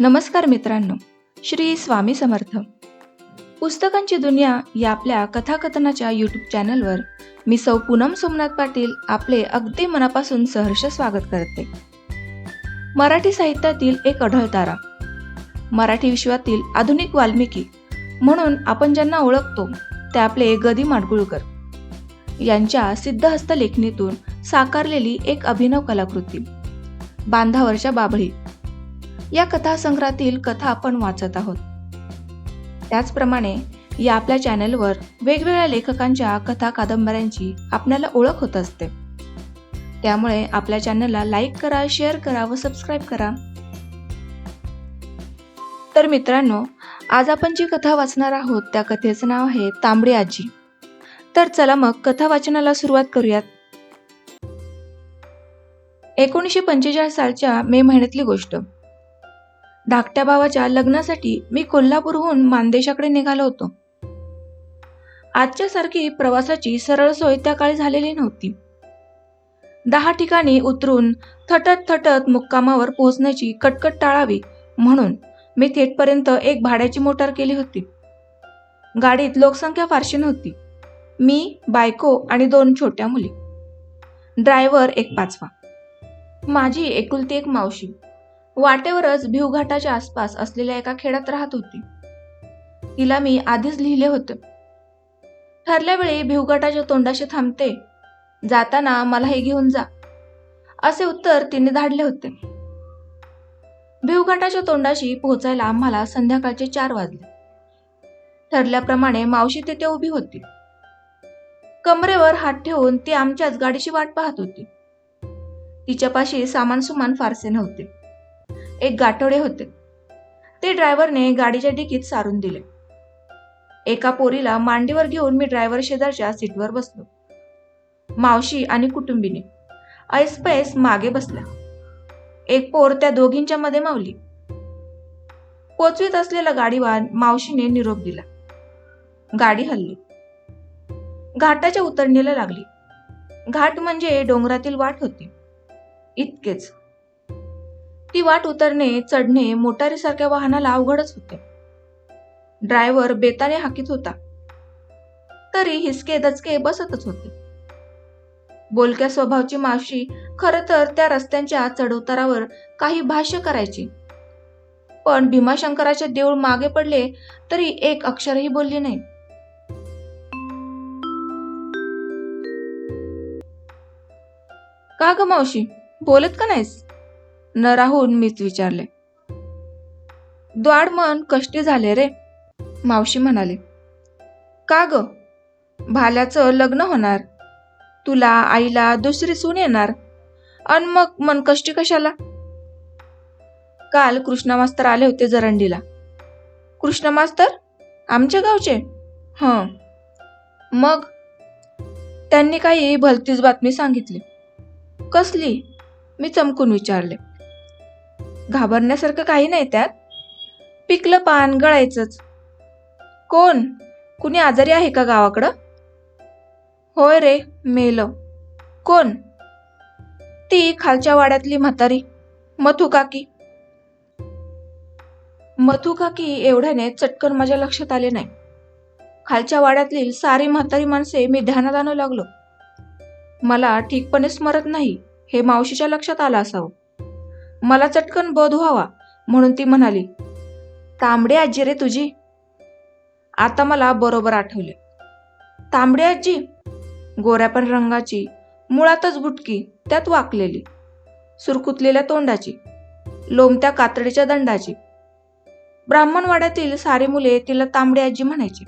नमस्कार मित्रांनो श्री स्वामी समर्थ. पुस्तकांची दुनिया या आपल्या कथाकथनाच्या यूट्यूब चॅनलवर मी सौ पूनम सोमनाथ पाटील आपले अगदी मनापासून सहर्ष स्वागत करते. मराठी साहित्यातील एक अढळतारा मराठी विश्वातील आधुनिक वाल्मिकी म्हणून आपण ज्यांना ओळखतो ते आपले गदी माडगुळकर. यांच्या सिद्धहस्त लेखणीतून साकारलेली एक अभिनव कलाकृती. बांधावरच्या बाभळी या कथासंग्रहातील कथा आपण वाचत आहोत. त्याचप्रमाणे या आपल्या चॅनलवर वेगवेगळ्या लेखकांच्या कथा कादंबऱ्यांची आपल्याला ओळख होत असते. त्यामुळे आपल्या चॅनलला लाईक करा शेअर करा व सबस्क्राईब करा. तर मित्रांनो आज आपण जी कथा वाचणार आहोत त्या कथेचं नाव आहे तांबडी आजी. तर चला मग कथा वाचनाला सुरुवात करूयात. एकोणीसशे पंचेचाळीस सालच्या मे महिन्यातली गोष्ट. धाकट्या भावाच्या लग्नासाठी मी कोल्हापूरहून मानदेशाकडे निघालो होतो. आजच्या सारखी प्रवासाची सरळ सोय त्या काळी झालेली नव्हती. दहा ठिकाणी उतरून थटत थटत मुक्कामावर पोहोचण्याची कटकट टाळावी म्हणून मी थेटपर्यंत एक भाड्याची मोटार केली होती. गाडीत लोकसंख्या फारशी नव्हती. मी बायको आणि दोन छोट्या मुली. ड्रायव्हर एक पाचवा. माझी एकुलती एक मावशी. वाटेवरच भिवघाटाच्या आसपास असलेल्या एका खेड्यात राहत होती. तिला मी आधीच लिहिले होते. ठरल्या वेळी भिवघाटाच्या तोंडाशी थांबते. जाताना मला हे घेऊन जा. असे उत्तर तिने धाडले होते. भिवघाटाच्या तोंडाशी पोहोचायला आम्हाला संध्याकाळचे चार वाजले. ठरल्याप्रमाणे मावशी तिथे उभी होती. कमरेवर हात ठेवून ती आमच्याच गाडीची वाट पाहत होती. तिच्यापाशी सामान सुमान फारसे नव्हते. एक गाठोडे होते. ते ड्रायव्हरने गाडीच्या डिकीत सारून दिले. एका पोरीला मांडीवर घेऊन मी ड्रायव्हर शेजारच्या सीटवर बसलो. मावशी आणि कुटुंबिनी ऐसपैस मागे बसल्या. एक पोर त्या दोघींच्या मध्ये मावली. पोचवीत असलेला गाडीवान मावशीने निरोप दिला. गाडी हल्ली. घाटाच्या उतरणीला लागली. घाट म्हणजे डोंगरातील वाट होती. इतकेच. ती वाट उतरणे चढणे मोटारीसारख्या वाहनाला अवघडच होते. ड्रायव्हर बेताने हाकीत होता. तरी हिसके दचके बसतच होते. बोलक्या स्वभावची मावशी खर तर त्या रस्त्यांच्या चढउतारावर काही भाष्य करायची. पण भीमाशंकराचे देऊळ मागे पडले तरी एक अक्षरही बोलली नाही. का ग मावशी? बोलत का नाहीस? न राहून मीच विचारले. द्वाड मन कष्टी झाले रे मावशी म्हणाले. का ग? भाल्याचं लग्न होणार. तुला आईला दुसरी सून येणार. अन मग मन कष्टी कशाला? काल कृष्णा मास्तर आले होते जरंडीला. कृष्ण मास्तर आमच्या गावचे? हं. मग? त्यांनी काही भलतीच बातमी सांगितली. कसली? मी चमकून विचारले. घाबरण्यासारखं काही नाही त्यात. पिकलं पान गळायचंच. कोण? कुणी आजारी आहे का गावाकडं? होय रे मेल. कोण? ती खालच्या वाड्यातली म्हातारी मथू काकी मथू काकी एवढ्याने चटकन माझ्या लक्षात आले नाही. खालच्या वाड्यातली सारी म्हातारी माणसे मी ध्यानात आणू लागलो. मला ठीकपणे स्मरत नाही हे मावशीच्या लक्षात आलं असावं. मला चटकन बोध व्हावा म्हणून ती म्हणाली तांबडी आजी रे तुझी. आता मला बरोबर आठवले. तांबडी आजी? गोऱ्या पण रंगाची मुळातच बुटकी त्यात वाकलेली सुरकुतलेल्या तोंडाची लोमत्या कातडीच्या दंडाची. ब्राह्मणवाड्यातील सारी मुले तिला तांबडी आजी म्हणायची.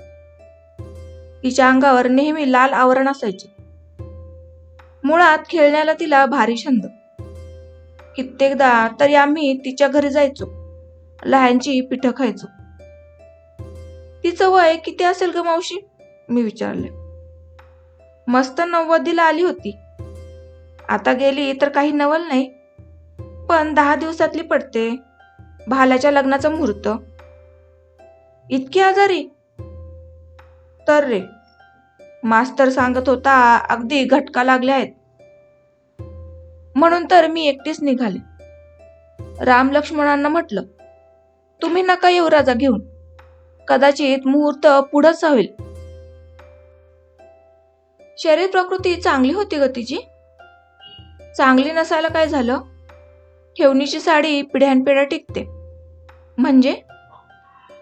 तिच्या अंगावर नेहमी लाल आवरण असायचे. मुळात खेळण्याला तिला भारी छंद. कित्येकदा तरी आम्ही तिच्या घरी जायचो. लहानची पिठं खायचो. तिचं वय किती असेल ग मावशी? मी विचारले. मस्त नव्वदीला आली होती. आता गेली तर काही नवल नाही. पण दहा दिवसातली पडते. भाल्याच्या लग्नाचा मुहूर्त. इतकी आजारी? तर रे. मास्तर सांगत होता अगदी घटका लागल्या आहेत. म्हणून तर मी एकटीच निघाले. राम लक्ष्मणांना म्हटलं तुम्ही नका येऊ राजा घेऊन. कदाचित मुहूर्त पुढंच होईल शरीर प्रकृती चांगली होती ग तिची. चांगली नसायला काय झालं? ठेवणीची साडी पिढ्यानपिढ्या टिकते. म्हणजे?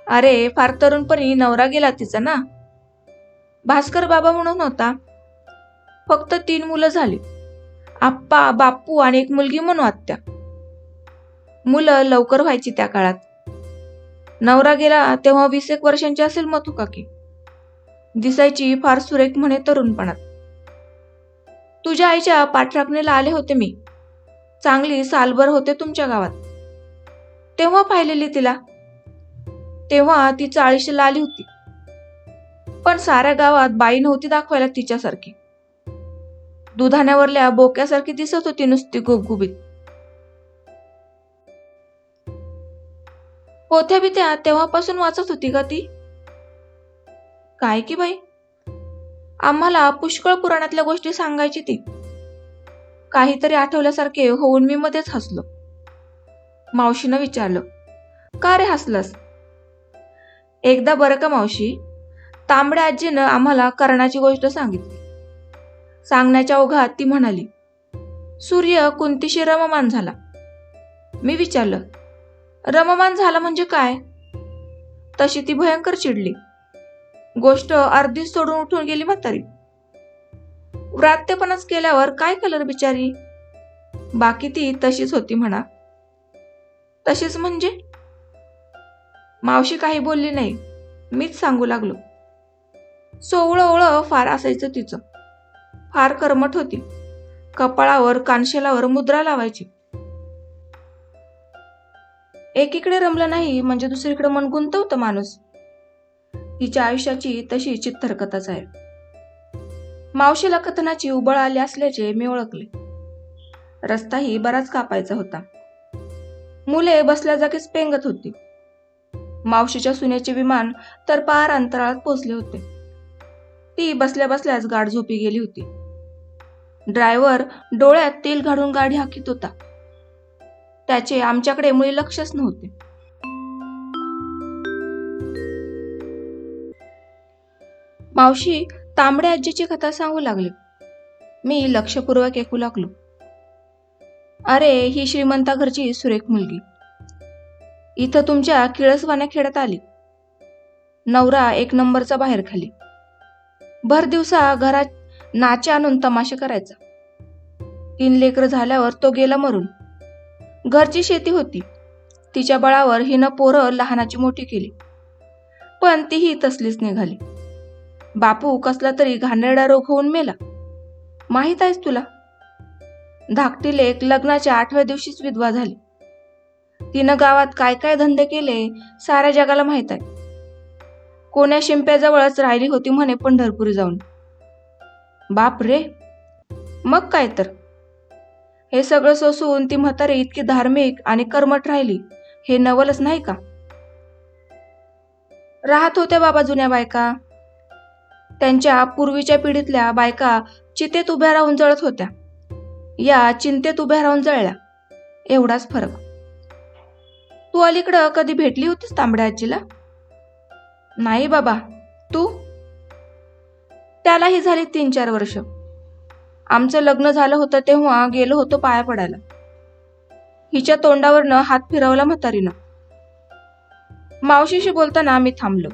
अरे फार तरुणपणी नवरा गेला तिचा ना? भास्कर बाबा म्हणून होता. फक्त तीन मुलं झाली. आप्पा बाप्पू आणि एक मुलगी म्हणू आत्या. मुलं लवकर व्हायची त्या काळात. नवरा गेला तेव्हा वीस एक वर्षांची असेल मतू काकी. दिसायची फार सुरेख म्हणे तरुणपणात. तुझ्या आईच्या पाठराखणीला आले होते मी. चांगली सालभर होते तुमच्या गावात. तेव्हा पाहिलेली तिला. तेव्हा ती चाळीशीला आली होती. पण साऱ्या गावात बाई नव्हती दाखवायला तिच्यासारखी. दुधाण्यावरल्या बोक्यासारखी दिसत होती नुसती गुबगुबीत. पोथ्या बित्या तेव्हापासून वाचत होती का ती. काय की बाई? आम्हाला पुष्कळ पुराणातल्या गोष्टी सांगायची ती. काहीतरी आठवल्यासारखे होऊन मी मध्येच हसलो. मावशीनं विचारलं का रे हसलंस? एकदा बरं का मावशी तांबड्या आजीनं आम्हाला कर्णाची गोष्ट सांगितली. सांगण्याच्या ओघात ती म्हणाली सूर्य कुंतीशी रममान झाला. मी विचारलं रममान झाला म्हणजे काय? तशी ती भयंकर चिडली गोष्ट अर्धीच सोडून उठून गेली म्हातारी. व्रात्यपणाच केल्यावर काय कलर बिचारी? बाकी ती तशीच होती म्हणा. तशीच म्हणजे? मावशी काही बोलली नाही मीच सांगू लागलो. सोवळं ओळं फार असायचं तिचं. फार कर्मठ होती. कपाळावर कानशेलावर मुद्रा लावायची. एकीकडे रमलं नाही म्हणजे दुसरीकडे मन गुंतवतं माणूस. तिच्या आयुष्याची तशी चित्तरकथाच आहे. मावशीला कथनाची उबळ आली असल्याचे मी ओळखले. रस्ताही बराच कापायचा होता. मुले बसल्या जागीच पेंगत होती. मावशीच्या सुनेचे विमान तर पार अंतराळात पोचले होते. ती बसल्या बसल्याच गाठ झोपी गेली होती. ड्रायव्हर डोळ्यात तेल घालून गाडी हाकीत होता. त्याचे आमच्याकडे मुळे लक्षच नव्हते. मावशी तांबड्या आजीची कथा सांगू लागली. मी लक्षपूर्वक ऐकू लागलो. अरे ही श्रीमंता घरची सुरेख मुलगी. इथं तुमच्या किळसवाण्या खेळत आली. नवरा एक नंबरचा बाहेर खाली. भर दिवसा घरात नाचे आणून तमाशे करायचा. तीन लेकर झाल्यावर तो गेला मरून. घरची शेती होती. तिच्या बळावर हिनं पोरं लहानाची मोठी केली. पण तीही तसलीच निघाली. बापू कसला तरी घाणेरडा रोग होऊन मेला. माहीत आहेस तुला? धाकटी लेक लग्नाच्या आठव्या दिवशीच विधवा झाली. तिनं गावात काय काय धंदे केले साऱ्या जगाला माहीत आहे. कोण्या शिंप्याजवळच राहिली होती म्हणे पंढरपुरी जाऊन. बाप रे मग काय तर? हे सगळं सोसून ती म्हातारी इतकी धार्मिक आणि कर्मट राहिली. हे नवलच नाही का? राहत होत्या बाबा जुन्या बायका. त्यांच्या पूर्वीच्या पिढीतल्या बायका चितेत उभ्या राहून जळत होत्या. या चिंतेत उभ्या राहून जळल्या. एवढाच फरक. तू अलीकडं कधी भेटली होतीस तांबड्या आजीला? नाही बाबा. तू? त्यालाही झाली तीन चार वर्ष. आमचं लग्न झालं होतं तेव्हा गेलो होतो पाया पडायला. हिच्या तोंडावरनं हात फिरवला म्हातारीनं. मावशीशी बोलताना मी थांबलो.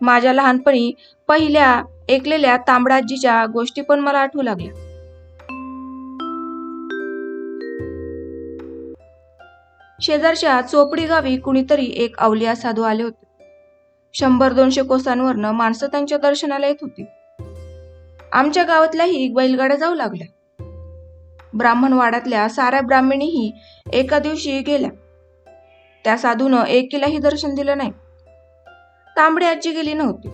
माझ्या लहानपणी पहिल्या ऐकलेल्या तांबडाजीच्या गोष्टी पण मला आठवू लागल्या. शेजारच्या चोपडी गावी कुणीतरी एक अवलिया साधू आले होते. शंभर दोनशे कोसांवरनं माणसं त्यांच्या दर्शनाला येत होती. आमच्या गावातल्याही बैलगाड्या जाऊ लागल्या. ब्राह्मणवाड्यातल्या साऱ्या ब्राह्मणीही एका दिवशी गेल्या. त्या साधूनं एकीलाही दर्शन दिलं नाही. तांबडी आजी गेली नव्हती.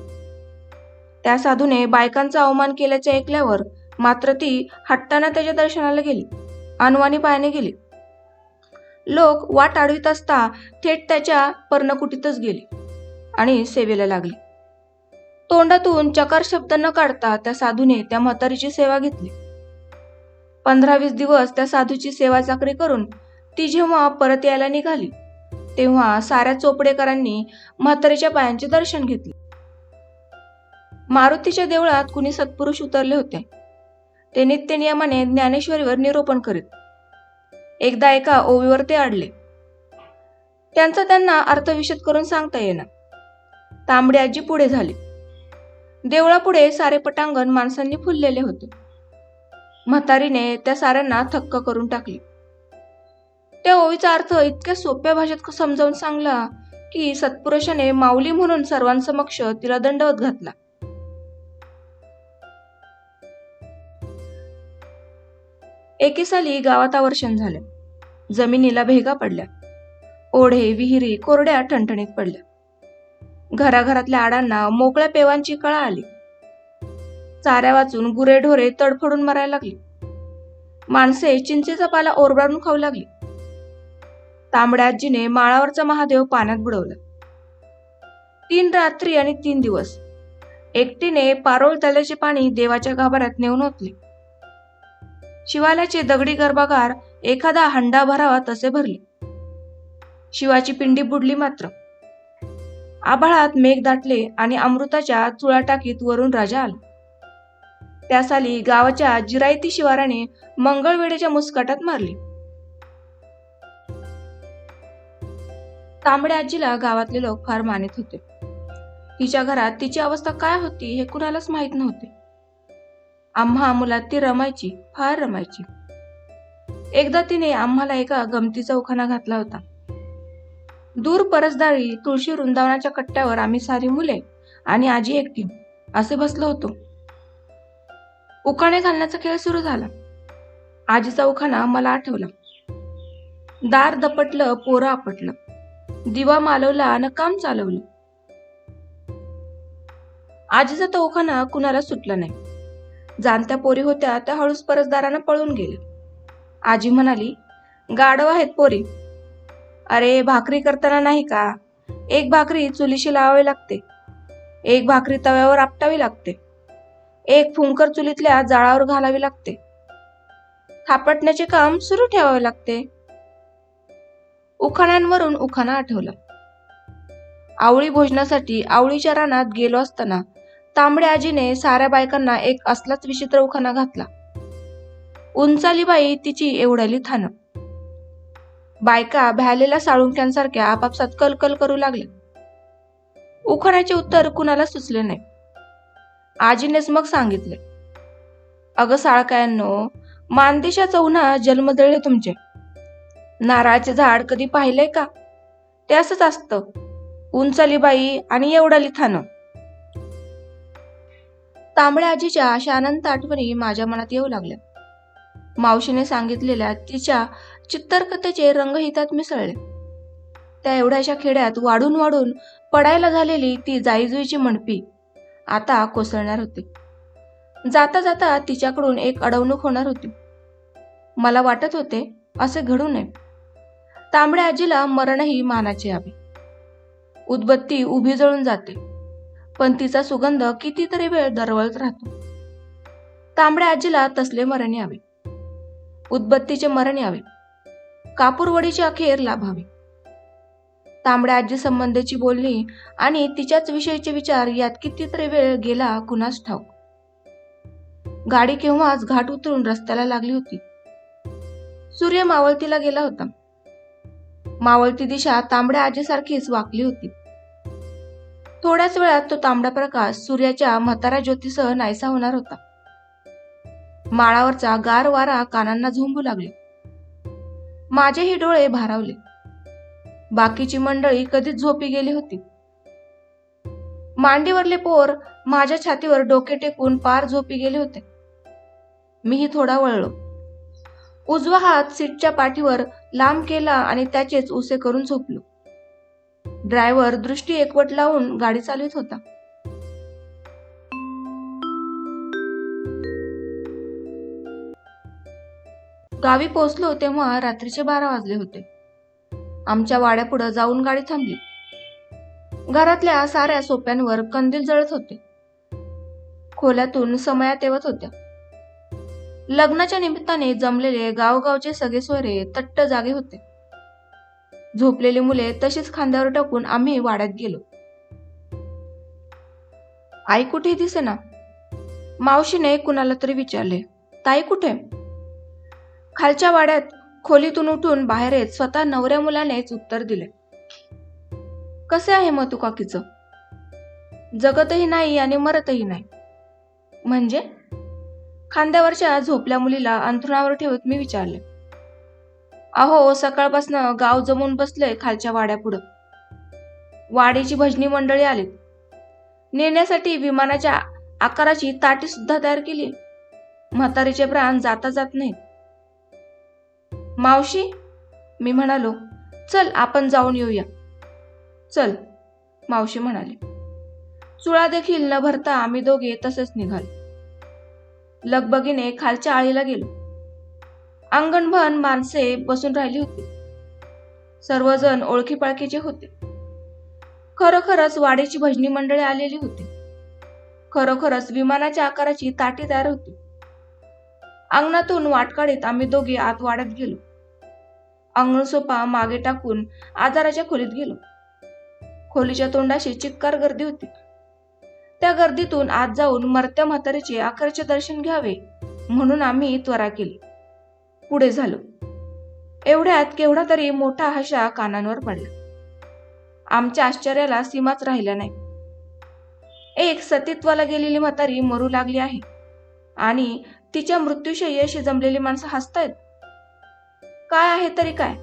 त्या साधूने बायकांचा अवमान केल्याचे ऐकल्यावर मात्र ती हट्टानं त्याच्या दर्शनाला गेली. अनवाणी पायाने गेली. लोक वाट अडवित असता थेट त्याच्या पर्णकुटीतच गेली आणि सेवेला लागली. तोंडातून चकार शब्द न काढता त्या साधूने त्या म्हातारीची सेवा घेतली. पंधरा वीस दिवस त्या साधूची सेवा चाकरी करून ती जेव्हा परत यायला निघाली तेव्हा साऱ्या चोपडेकरांनी म्हातारीच्या पायांचे दर्शन घेतले. मारुतीच्या देवळात कुणी सत्पुरुष उतरले होते. ते नित्य नियमाने ज्ञानेश्वरीवर निरोपण करीत एकदा एका ओवीवर ते अडले त्यांचा त्यांना अर्थविशद करून सांगता येणार तांबडी आजी पुढे झाली. देवळापुढे सारे पटांगण माणसांनी फुललेले होते. म्हातारीने त्या साऱ्यांना थक्क करून टाकले. त्या ओवीचा अर्थ इतक्या सोप्या भाषेत समजावून सांगला की सत्पुरुषाने माऊली म्हणून सर्वांसमक्ष तिला दंडवत घातला. एके साली गावात आवर्षण झालं. जमिनीला भेगा पडल्या. ओढे विहिरी कोरड्या ठणठणीत पडल्या. घराघरातल्या आडांना मोकळ्या पेवांची कळा आली. चाऱ्या वाचून गुरेढोरे तडफडून मरायला लागली. माणसे चिंचेचा पाला ओरबाडून खाऊ लागली. तांबड्या आजीने माळावरचा महादेव पाण्यात बुडवला. तीन रात्री आणि तीन दिवस. एकटीने पारोळ तल्याचे पाणी देवाच्या गाभाऱ्यात नेऊन ओतले. शिवाल्याचे दगडी गर्भागार एखादा हंडा भरावा तसे भरले. शिवाची पिंडी बुडली मात्र. आभाळात मेघ दाटले आणि अमृताच्या चुळाटाकीत वरून राजा आला. त्या साली गावाच्या जिरायती शिवाराने मंगळवेडेच्या मुस्काटात मारली. तांबड्या आजीला गावातले लोक फार मानित होते. तिच्या घरात तिची अवस्था काय होती हे कुणालाच माहीत नव्हते. आम्हा मुलात ती रमायची फार रमायची. एकदा तिने आम्हाला एका गमतीचा उखाणा घातला होता. दूर परसदारी तुळशी वृंदावनाच्या कट्ट्यावर आम्ही सारी मुले आणि आजी एकटी असे बसलो होतो. उखाणे घालण्याचा खेळ सुरू झाला. आजीचा उखाणा मला आठवला. दार दपटलं पोरं आपटलं. दिवा मालवला आणि काम चालवलं. आजीचा तो उखाणा कुणाला सुटला नाही. जाणत्या पोरी होत्या त्या हळूच परसदारानं पळून गेले आजी म्हणाली गाढव आहेत पोरी. अरे भाकरी करताना नाही का? एक भाकरी चुलीशी लावावी लागते. एक भाकरी तव्यावर आपटावी लागते. एक फुंकर चुलीतल्या जाळावर घालावी लागते. थापटण्याचे काम सुरू ठेवावे लागते. उखाण्यांवरून उखाणा आठवला. आवळी भोजनासाठी आवळीच्या रानात गेलो असताना तांबड्या आजीने साऱ्या बायकांना एक असलाच विचित्र उखाणा घातला. उंचाली बाई तिची एवढ्याली थानं. बायका भ्यालेल्या साळुंक्यांसारख्या आपापसात कलकल करू लागल्या. उखाण्याचे उत्तर कुणाला सुचले नाही. आजीनेच मग सांगितले अगं साळकायांनो मानदेशा चौना जन्मदळे तुमचे. नारळाचे झाड कधी पाहिलंय का? ते असंच असतं. उंचाली बाई आणि एवढाली थानं. तांबड्या आजीच्या अशा अनंत आठवणी माझ्या मनात येऊ लागल्या. मावशीने सांगितलेल्या तिच्या चित्तरकथेचे रंगहितात मिसळले. त्या एवढ्याशा खेड्यात वाढून वाढून पडायला झालेली ती जाईजुईची म्हणपी आता कोसळणार होती. जाता जाता तिच्याकडून एक अडवणूक होणार होती. मला वाटत होते असे घडू नये. तांबड्या आजीला मरणही मानाचे हवे. उदबत्ती उभी जळून जाते. पण तिचा सुगंध कितीतरी वेळ दरवळत राहतो. तांबड्या आजीला तसले मरण यावे उदबत्तीचे मरण यावे कापूरवडीची अखेर लाभावी. तांबड्या आजी संबंधीची बोलणी आणि तिच्याच विषयीचे विचार यात कितीतरी वेळ गेला कुणास ठाऊक. गाडी केव्हाच घाट उतरून रस्त्याला लागली होती. सूर्य मावळतीला गेला होता. मावळती दिशा तांबड्या आजीसारखीच वाकली होती. थोड्याच वेळात तो तांबडा प्रकाश सूर्याच्या म्हातारा ज्योतीसह नाहीसा होणार होता. माळावरचा गार वारा कानांना झोंबू लागले. माझेही डोळे भारावले. बाकीची मंडळी कधीच झोपी गेली होती. मांडीवरले पोर माझ्या छातीवर डोके टेकून पार झोपी गेले होते. मीही थोडा वळलो. उजवा हात सीटच्या पाठीवर लांब केला आणि त्याचेच उसे करून झोपलो. ड्रायव्हर दृष्टी एकवट लावून गाडी चालवित होता. गावी पोहोचलो तेव्हा रात्रीचे बारा वाजले होते. आमच्या वाड्यापुढं जाऊन गाडी थांबली. घरातल्या साऱ्या सोप्यांवर कंदील जळत होते. खोल्यातून समया तेवत होत्या. लग्नाच्या निमित्ताने जमलेले गावगावचे सगळे सोयरे तट्ट जागे होते. झोपलेली मुले तशीच खांद्यावर टाकून आम्ही वाड्यात गेलो. आई कुठे दिसेना? मावशीने कुणाला तरी विचारले ताई कुठे? खालच्या वाड्यात खोलीतून उठून बाहेर येत स्वतः नवऱ्या मुलानेच उत्तर दिले. कसे आहे मग तू काकीचं? जगतही नाही आणि मरतही नाही. म्हणजे? खांद्यावरच्या झोपल्या मुलीला अंथरुणावर ठेवत मी विचारले. अहो सकाळपासनं गाव जमून बसलंय खालच्या वाड्यापुढं. वाडीची भजनी मंडळी आलीत. नेण्यासाठी विमानाच्या आकाराची ताटी सुद्धा तयार केली. म्हातारीचे प्राण जाता जात नाहीत. मावशी मी म्हणालो चल आपण जाऊन येऊया. चल मावशी म्हणाले. चुळा देखील न भरता आम्ही दोघे तसेच निघालो. लगबगीने खालच्या आळीला गेलो. अंगणभन माणसे बसून राहिली होती. सर्वजण ओळखीपाळखीचे होते. खरोखरच वाडीची भजनी मंडळी आलेली होती. खरोखरच विमानाच्या आकाराची ताटी तयार होती. अंगणातून वाट काढीत आम्ही दोघे आत वाड्यात गेलो. अंगण सोपा मागे टाकून आजाराच्या खोलीत गेलो. खोलीच्या तोंडाशी चिक्कार गर्दी होती. त्या गर्दीतून आत जाऊन मरत्या म्हातारीचे आकाराचे दर्शन घ्यावे म्हणून आम्ही त्वरा केली. पुढे झालो. एवढ्यात केवढा तरी मोठा हशा कानांवर पडला. आमच्या आश्चर्याला सीमाच राहिल्या नाही. एक सतीत्वाला गेलेली म्हातारी मरू लागली आहे आणि तिच्या मृत्यूशयी जमलेली माणसं हसतायत. काय आहे तरी काय?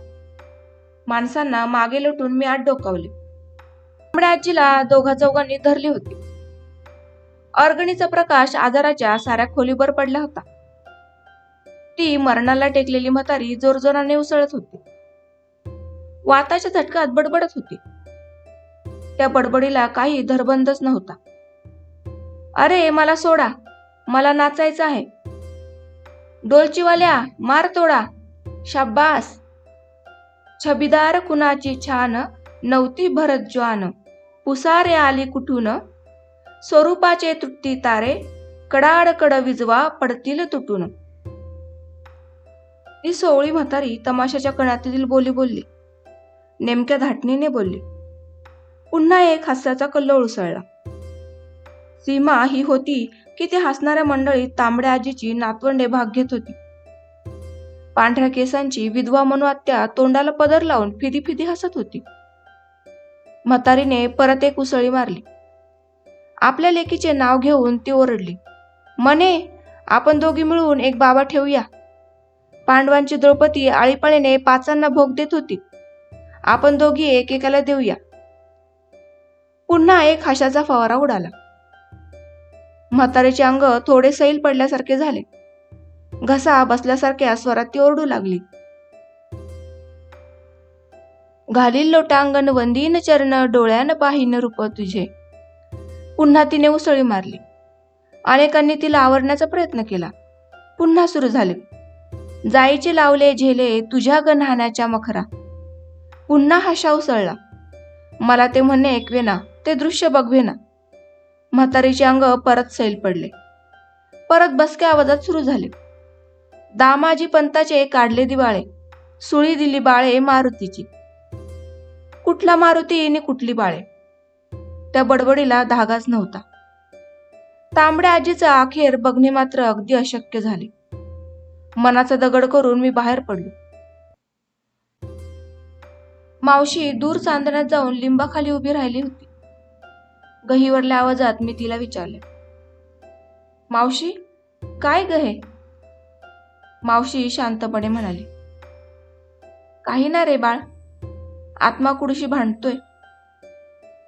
माणसांना मागे लुटून मी आत डोकावले. तांबड्या आजीला दोघा चौघांनी धरली होती. अर्गणीचा प्रकाश आजाराच्या साऱ्या खोलीवर पडला होता. ती मरणाला टेकलेली म्हातारी जोरजोराने उसळत होती. वाताच्या झटकात बडबडत होती. त्या बडबडीला काही धरबंदच नव्हता. अरे मला सोडा. मला नाचायचं आहे. डोलचीवाल्या मार तोडा. शाब्बास. छबीदार कुणाची छान नवती भरत ज्वान. पुसारे आली कुठून? स्वरूपाचे तुटती तारे कडाडकड विजवा पडतील तुटून. ती सोवळी म्हातारी तमाशाच्या कणातील बोली बोलली. नेमक्या धाटणीने बोलली. पुन्हा एक हास्याचा कल्लोळ उसळला. सीमा ही होती की ती हसणाऱ्या मंडळीत तांबड्या आजीची नातवंडे भाग घेत होती. पांढऱ्या केसांची विधवा मनवात्या तोंडाला पदर लावून फिदी फिदी हसत होती. म्हातारीने परत एक उसळी मारली. आपल्या लेकीचे नाव घेऊन ती ओरडली. मने आपण दोघी मिळून एक बाबा ठेवूया. पांडवांची द्रौपदी आळीपाळीने पाचांना भोग देत होती. आपण दोघी एकेकाला देऊया. पुन्हा एक हाशाचा फवारा उडाला. म्हातारीचे अंग थोडे सैल पडल्यासारखे झाले. घसा बसल्यासारख्या स्वरात ती ओरडू लागली. घालील लोटांगण वंदीन चरण डोळ्यान पाहिन रूप तुझे. पुन्हा तिने उसळी मारली. अनेकांनी तिला आवरण्याचा प्रयत्न केला. पुन्हा सुरू झाले. जाईचे लावले झेले तुझ्या गणहाण्याच्या मखरा. पुन्हा हशा उसळला मला ते म्हणणे ऐकवेना ते दृश्य बघवेना. म्हातारीचे अंग परत सैल पडले. परत बसक्या आवाजात सुरू झाले. दामाजी पंताचे काढले दिवाळे. सुळी दिली बाळे मारुतीची. कुठला मारुती आणि कुठली बाळे? त्या बडबडीला धागाच नव्हता. तांबड्या आजीचा अखेर बघणे मात्र अगदी अशक्य झाले. मनाचा दगड करून मी बाहेर पडलो. मावशी दूर चांदण्यात जाऊन लिंबाखाली उभी राहिली होती. गहीवरल्या आवाजात मी तिला विचारले मावशी काय गहे मावशी शांतपणे म्हणाली. काही ना रे बाळ. आत्मा कुडशी भांडतोय.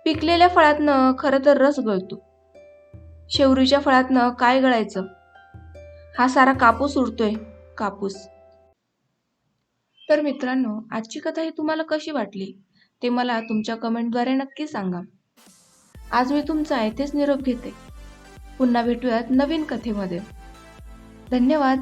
पिकलेल्या फळातनं खरं तर रस गळतो. शेवरीच्या फळातनं काय गळायचं? हा सारा कापूस उरतोय कापूस. तर मित्रांनो आजची कथा ही तुम्हाला कशी वाटली? ते मला तुमच्या कमेंटद्वारे नक्की सांगा. आज मी तुमचा येथेच निरोप घेते. पुन्हा भेटूयात नवीन कथेमध्ये. धन्यवाद.